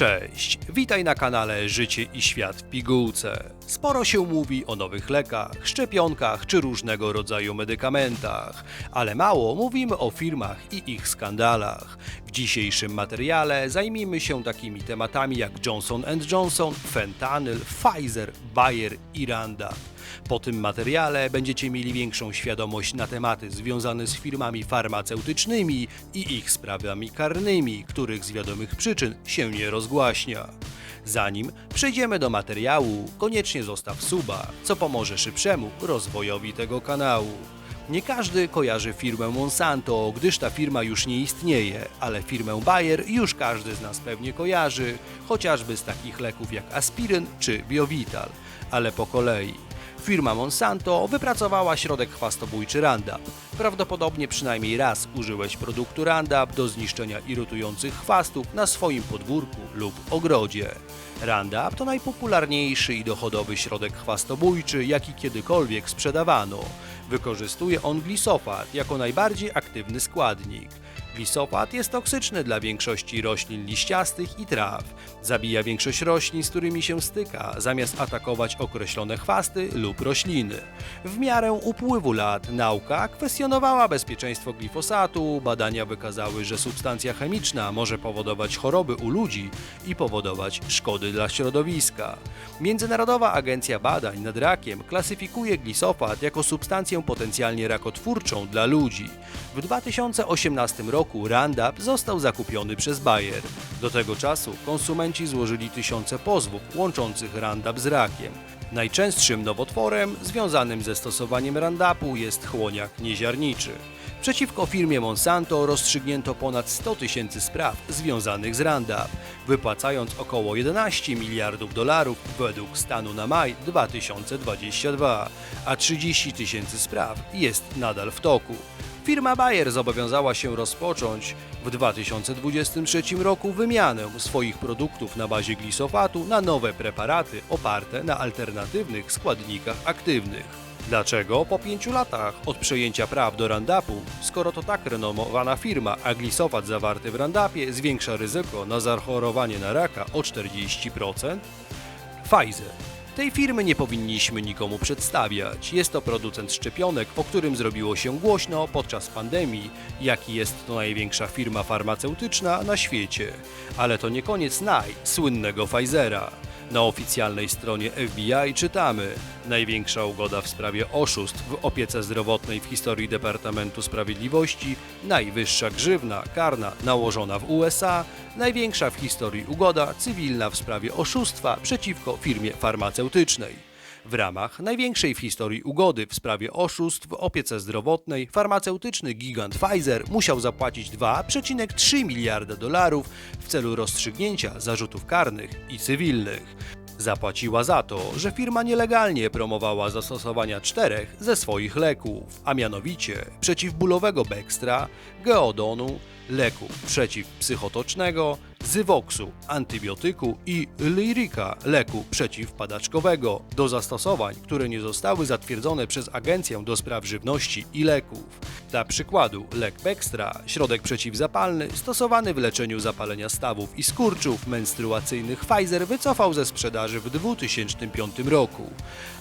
Cześć, witaj na kanale Życie i Świat w pigułce. Sporo się mówi o nowych lekach, szczepionkach czy różnego rodzaju medykamentach, ale mało mówimy o firmach i ich skandalach. W dzisiejszym materiale zajmijmy się takimi tematami jak Johnson Johnson, fentanyl, Pfizer, Bayer i Randa. Po tym materiale będziecie mieli większą świadomość na tematy związane z firmami farmaceutycznymi i ich sprawami karnymi, których z wiadomych przyczyn się nie rozgłaśnia. Zanim przejdziemy do materiału, koniecznie zostaw suba, co pomoże szybszemu rozwojowi tego kanału. Nie każdy kojarzy firmę Monsanto, gdyż ta firma już nie istnieje, ale firmę Bayer już każdy z nas pewnie kojarzy, chociażby z takich leków jak aspiryn czy Biovital. Ale po kolei. Firma Monsanto wypracowała środek chwastobójczy Roundup. Prawdopodobnie przynajmniej raz użyłeś produktu Roundup do zniszczenia irytujących chwastów na swoim podwórku lub ogrodzie. Roundup to najpopularniejszy i dochodowy środek chwastobójczy, jaki kiedykolwiek sprzedawano. Wykorzystuje on glisofat jako najbardziej aktywny składnik. Glisofat jest toksyczny dla większości roślin liściastych i traw. Zabija większość roślin, z którymi się styka, zamiast atakować określone chwasty lub rośliny. W miarę upływu lat nauka kwestionowała bezpieczeństwo glifosatu, badania wykazały, że substancja chemiczna może powodować choroby u ludzi i powodować szkody dla środowiska. Międzynarodowa Agencja Badań nad Rakiem klasyfikuje glisofat jako substancję potencjalnie rakotwórczą dla ludzi. W 2018 roku Roundup został zakupiony przez Bayer. Do tego czasu konsumenci złożyli tysiące pozwów łączących Roundup z rakiem. Najczęstszym nowotworem związanym ze stosowaniem Roundupu jest chłoniak nieziarniczy. Przeciwko firmie Monsanto rozstrzygnięto ponad 100 tysięcy spraw związanych z Roundup, wypłacając około 11 miliardów dolarów według stanu na maj 2022, a 30 tysięcy spraw jest nadal w toku. Firma Bayer zobowiązała się rozpocząć w 2023 roku wymianę swoich produktów na bazie glisofatu na nowe preparaty oparte na alternatywnych składnikach aktywnych. Dlaczego po pięciu latach od przejęcia praw do Roundupu, skoro to tak renomowana firma, a glisofat zawarty w Roundupie zwiększa ryzyko na zachorowanie na raka o 40%? Pfizer. Tej firmy nie powinniśmy nikomu przedstawiać. Jest to producent szczepionek, o którym zrobiło się głośno podczas pandemii, jaki jest to największa firma farmaceutyczna na świecie. Ale to nie koniec naj, słynnego Pfizera. Na oficjalnej stronie FBI czytamy: Największa ugoda w sprawie oszustw w opiece zdrowotnej w historii Departamentu Sprawiedliwości, najwyższa grzywna karna nałożona w USA, największa w historii ugoda cywilna w sprawie oszustwa przeciwko firmie farmaceutycznej. W ramach największej w historii ugody w sprawie oszustw w opiece zdrowotnej farmaceutyczny gigant Pfizer musiał zapłacić 2,3 miliarda dolarów w celu rozstrzygnięcia zarzutów karnych i cywilnych. Zapłaciła za to, że firma nielegalnie promowała zastosowania czterech ze swoich leków, a mianowicie przeciwbólowego Bextra, Geodonu, leku przeciwpsychotocznego, Zywoxu, antybiotyku i Lyrika, leku przeciwpadaczkowego, do zastosowań, które nie zostały zatwierdzone przez Agencję do Spraw Żywności i Leków. Dla przykładu, lek Bextra, środek przeciwzapalny, stosowany w leczeniu zapalenia stawów i skurczów menstruacyjnych Pfizer wycofał ze sprzedaży w 2005 roku.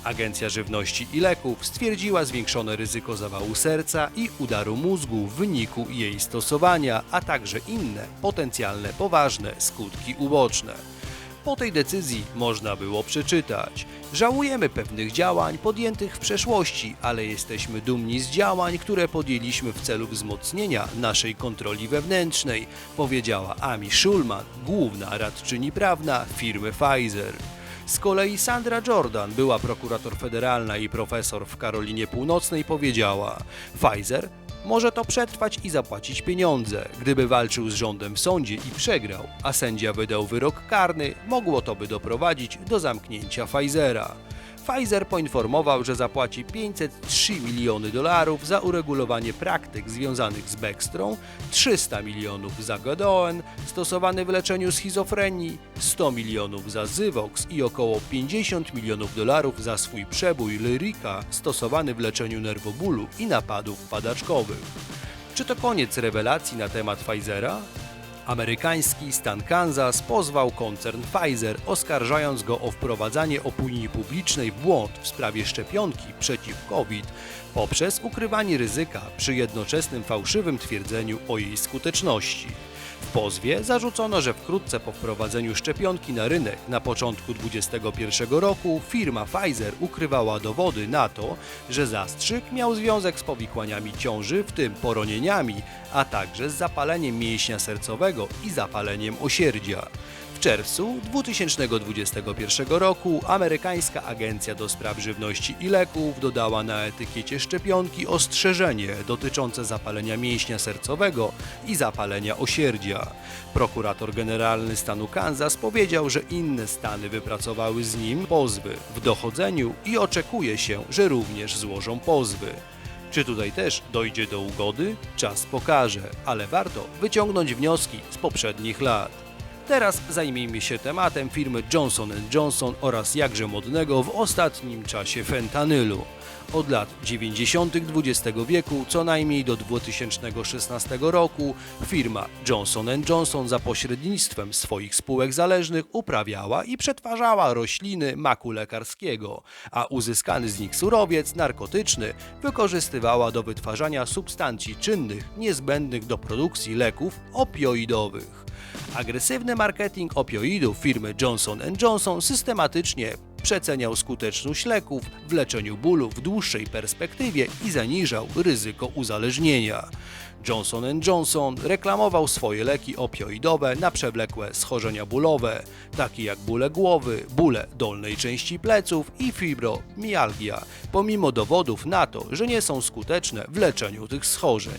Agencja Żywności i Leków stwierdziła zwiększone ryzyko zawału serca i udaru mózgu w wyniku jej stosowania, a także inne potencjalne poważne skutki uboczne. Po tej decyzji można było przeczytać: Żałujemy pewnych działań podjętych w przeszłości, ale jesteśmy dumni z działań, które podjęliśmy w celu wzmocnienia naszej kontroli wewnętrznej, powiedziała Amy Schulman, główna radczyni prawna firmy Pfizer. Z kolei Sandra Jordan, była prokurator federalna i profesor w Karolinie Północnej, powiedziała: Pfizer może to przetrwać i zapłacić pieniądze. Gdyby walczył z rządem w sądzie i przegrał, a sędzia wydał wyrok karny, mogło to by doprowadzić do zamknięcia Pfizera. Pfizer poinformował, że zapłaci 503 miliony dolarów za uregulowanie praktyk związanych z Bextrą, 300 milionów za Godoen stosowany w leczeniu schizofrenii, 100 milionów za Zyvox i około 50 milionów dolarów za swój przebój Lyrica stosowany w leczeniu nerwobólu i napadów padaczkowych. Czy to koniec rewelacji na temat Pfizera? Amerykański stan Kansas pozwał koncern Pfizer, oskarżając go o wprowadzanie opinii publicznej w błąd w sprawie szczepionki przeciw COVID poprzez ukrywanie ryzyka przy jednoczesnym fałszywym twierdzeniu o jej skuteczności. W pozwie zarzucono, że wkrótce po wprowadzeniu szczepionki na rynek na początku 2021 roku firma Pfizer ukrywała dowody na to, że zastrzyk miał związek z powikłaniami ciąży, w tym poronieniami, a także z zapaleniem mięśnia sercowego i zapaleniem osierdzia. W czerwcu 2021 roku amerykańska agencja do spraw żywności i leków dodała na etykiecie szczepionki ostrzeżenie dotyczące zapalenia mięśnia sercowego i zapalenia osierdzia. Prokurator generalny stanu Kansas powiedział, że inne stany wypracowały z nim pozwy w dochodzeniu i oczekuje się, że również złożą pozwy. Czy tutaj też dojdzie do ugody? Czas pokaże, ale warto wyciągnąć wnioski z poprzednich lat. Teraz zajmijmy się tematem firmy Johnson Johnson oraz jakże modnego w ostatnim czasie fentanylu. Od lat 90. XX wieku, co najmniej do 2016 roku, firma Johnson Johnson za pośrednictwem swoich spółek zależnych uprawiała i przetwarzała rośliny maku lekarskiego, a uzyskany z nich surowiec narkotyczny wykorzystywała do wytwarzania substancji czynnych niezbędnych do produkcji leków opioidowych. Agresywny marketing opioidów firmy Johnson Johnson systematycznie przeceniał skuteczność leków w leczeniu bólu w dłuższej perspektywie i zaniżał ryzyko uzależnienia. Johnson Johnson reklamował swoje leki opioidowe na przewlekłe schorzenia bólowe, takie jak bóle głowy, bóle dolnej części pleców i fibromialgia, pomimo dowodów na to, że nie są skuteczne w leczeniu tych schorzeń.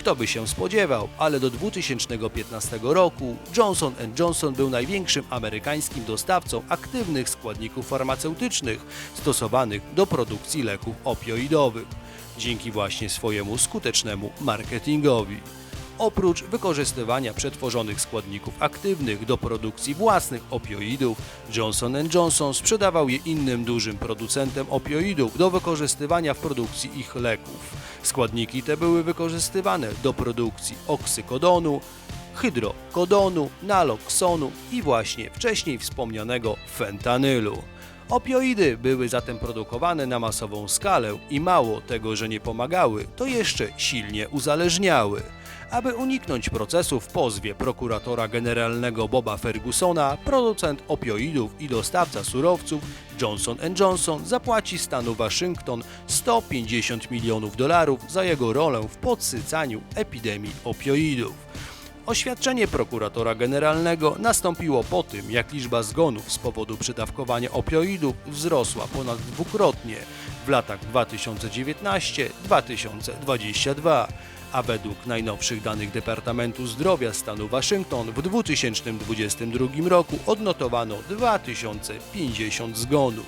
Kto by się spodziewał, ale do 2015 roku Johnson Johnson był największym amerykańskim dostawcą aktywnych składników farmaceutycznych stosowanych do produkcji leków opioidowych, dzięki właśnie swojemu skutecznemu marketingowi. Oprócz wykorzystywania przetworzonych składników aktywnych do produkcji własnych opioidów, Johnson Johnson sprzedawał je innym dużym producentem opioidów do wykorzystywania w produkcji ich leków. Składniki te były wykorzystywane do produkcji oksykodonu, hydrokodonu, naloksonu i właśnie wcześniej wspomnianego fentanylu. Opioidy były zatem produkowane na masową skalę i mało tego, że nie pomagały, to jeszcze silnie uzależniały. Aby uniknąć procesu w pozwie prokuratora generalnego Boba Fergusona, producent opioidów i dostawca surowców Johnson Johnson zapłaci stanu Waszyngton 150 milionów dolarów za jego rolę w podsycaniu epidemii opioidów. Oświadczenie prokuratora generalnego nastąpiło po tym, jak liczba zgonów z powodu przydawkowania opioidów wzrosła ponad dwukrotnie w latach 2019-2022, a według najnowszych danych Departamentu Zdrowia stanu Waszyngton w 2022 roku odnotowano 2050 zgonów.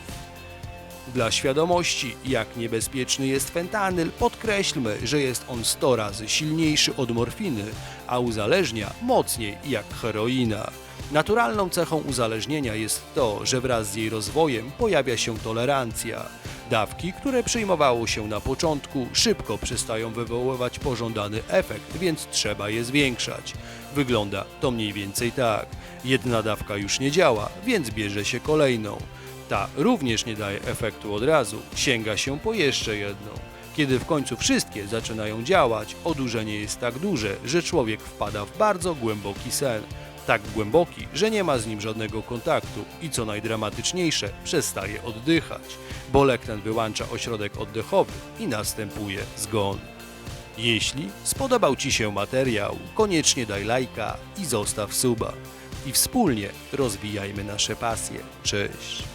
Dla świadomości, jak niebezpieczny jest fentanyl, podkreślmy, że jest on 100 razy silniejszy od morfiny, a uzależnia mocniej jak heroina. Naturalną cechą uzależnienia jest to, że wraz z jej rozwojem pojawia się tolerancja. Dawki, które przyjmowało się na początku, szybko przestają wywoływać pożądany efekt, więc trzeba je zwiększać. Wygląda to mniej więcej tak. Jedna dawka już nie działa, więc bierze się kolejną. Ta również nie daje efektu od razu, sięga się po jeszcze jedną. Kiedy w końcu wszystkie zaczynają działać, odurzenie jest tak duże, że człowiek wpada w bardzo głęboki sen. Tak głęboki, że nie ma z nim żadnego kontaktu i co najdramatyczniejsze, przestaje oddychać, bo lek ten wyłącza ośrodek oddechowy i następuje zgon. Jeśli spodobał Ci się materiał, koniecznie daj lajka i zostaw suba. I wspólnie rozwijajmy nasze pasje. Cześć!